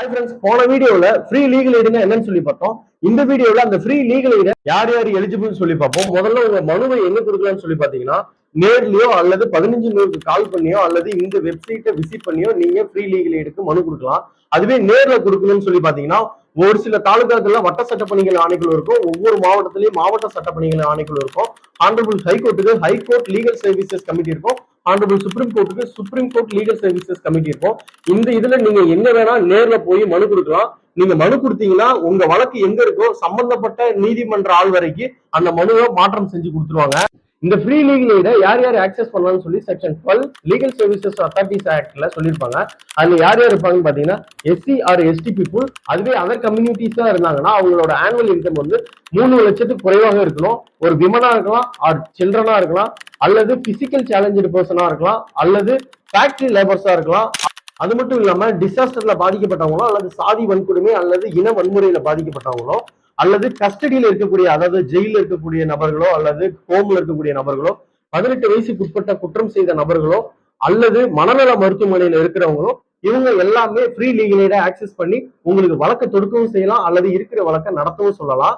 Hi friends போன வீடியோல free legal எய்டுனா என்னன்னு சொல்லி பார்த்தோம். இந்த வீடியோல அந்த ஃப்ரீ லீகல் எய்ட யார் யார் எலிஜிபிள் சொல்லி பார்ப்போம். முதல்ல உங்க மனுவை எங்க கொடுக்கலாம்னு சொல்லி பாத்தீங்கன்னா நேர்லயோ அல்லது பதினஞ்சு நூறுக்கு கால் பண்ணியோ அல்லது இந்த வெப்சைட்டை விசிட் பண்ணியோ நீங்க ஃப்ரீ லீகல் எய்டுக்கு மனு கொடுக்கலாம். அதுவே நேர்ல கொடுக்கணும்னு சொல்லி பாத்தீங்கன்னா ஒரு சில தாலுகாக்கள்ல வட்ட சட்டப்பணிகள் ஆணைக்குழு இருக்கும். ஒவ்வொரு மாவட்டத்திலயும் மாவட்ட சட்டப்பணிகள் ஆணைக்குழு இருக்கும். Honourable ஹைகோர்ட்டுக்கு high court legal services committee இருக்கும். ஆனரபிள் சுப்ரீம் கோர்ட்டுக்கு supreme court legal services committee இருக்கும். இந்த இதுல நீங்க எங்க வேணா நேர்ல போய் மனு கொடுக்கலாம். நீங்க மனு கொடுத்தீங்கன்னா உங்க வழக்கு எங்க இருக்கோ சம்பந்தப்பட்ட நீதிமன்ற ஆள் வரைக்கும் அந்த மனுவை மாற்றம் செஞ்சு கொடுத்துருவாங்க. இந்த ஃப்ரீ லீகல் எய்ட யார் யார் ஆக்சஸ் பண்ணலாம்னு சொல்லி section twelve legal services authorities ஆக்ட்ல சொல்லியிருப்பாங்க. அதுல யார் யார் இருப்பாங்கன்னு பாத்தீங்கன்னா எஸ்சி ஆர் எஸ்டி பீப்புள் அதுவே அதர் கம்யூனிட்டிஸா இருந்தாங்கன்னா அவங்களோட ஆனுவல் இன்கம் வந்து மூணு லட்சத்துக்கு குறைவாக இருக்கணும். ஒரு விமனா இருக்கலாம் ஆர் சில்ட்ரனா இருக்கலாம் அல்லது பிசிக்கல் சேலஞ்சு பர்சனா இருக்கலாம் அல்லது ஃபேக்டரி லேபர்ஸா இருக்கலாம். அது மட்டும் இல்லாம டிசாஸ்டர்ல பாதிக்கப்பட்டவங்களோ அல்லது சாதி வன்கொடுமை அல்லது இன வன்முறையில பாதிக்கப்பட்டவங்களோ அல்லது கஸ்டடியில் இருக்கக்கூடிய அதாவது ஜெயில இருக்கக்கூடிய நபர்களோ அல்லது ஹோம்ல இருக்கக்கூடிய நபர்களோ பதினெட்டு வயசுக்கு உட்பட்ட குற்றம் செய்த நபர்களோ அல்லது மனநல மருத்துவமனையில இருக்கிறவங்களோ இவங்க எல்லாமே ஃப்ரீ லீகல் ஆக்சஸ் பண்ணி உங்களுக்கு வழக்க தொடுக்கவும் செய்யலாம் அல்லது இருக்கிற வழக்க நடத்தவும் சொல்லலாம்.